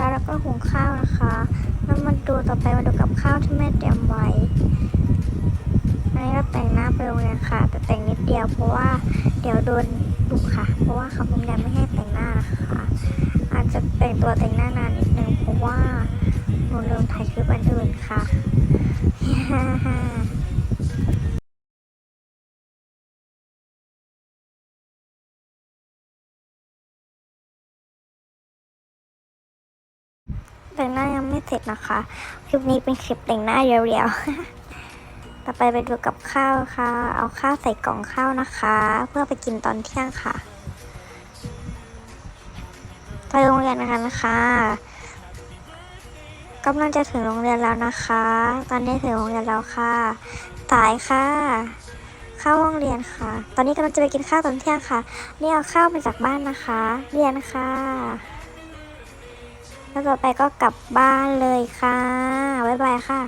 ช้าแล้วก็หุงข้าวนะคะ แล้วมาดูต่อไปมาดูกับข้าวที่แม่เตรียมไว้อันนี้ก็แต่งหน้าไปโรงเรียนค่ะ แต่แต่งนิดเดียวเพราะว่าเดี๋ยวโดนดุค่ะ เพราะว่าคำโรงเรียนไม่ให้แต่งหน้านะคะ อาจจะแต่งตัวแต่งหน้านานนิดนึงเพราะว่าหนูลืมถ่ายคลิปอันอื่นค่ะ แต่งหน้ายังไม่เสร็จนะคะ คลิปนี้เป็นคลิปแต่งหน้าเรียวๆ ต่อไปไปดูกับข้าวค่ะ เอาข้าวใส่กล่องข้าวนะคะ เพื่อไปกินตอนเที่ยงค่ะ ไปโรงเรียนกันนะคะกำลังจะถึงโรงเรียนแล้วนะคะ ตอนนี้ถึงโรงเรียนแล้วค่ะ สายค่ะ เข้าห้องเรียนค่ะ ตอนนี้กำลังจะไปกินข้าวตอนเที่ยงค่ะ นี่เอาข้าวมาจากบ้านนะคะ เรียนค่ะ แล้วต่อไปก็กลับบ้านเลยค่ะ บ๊ายบายค่ะ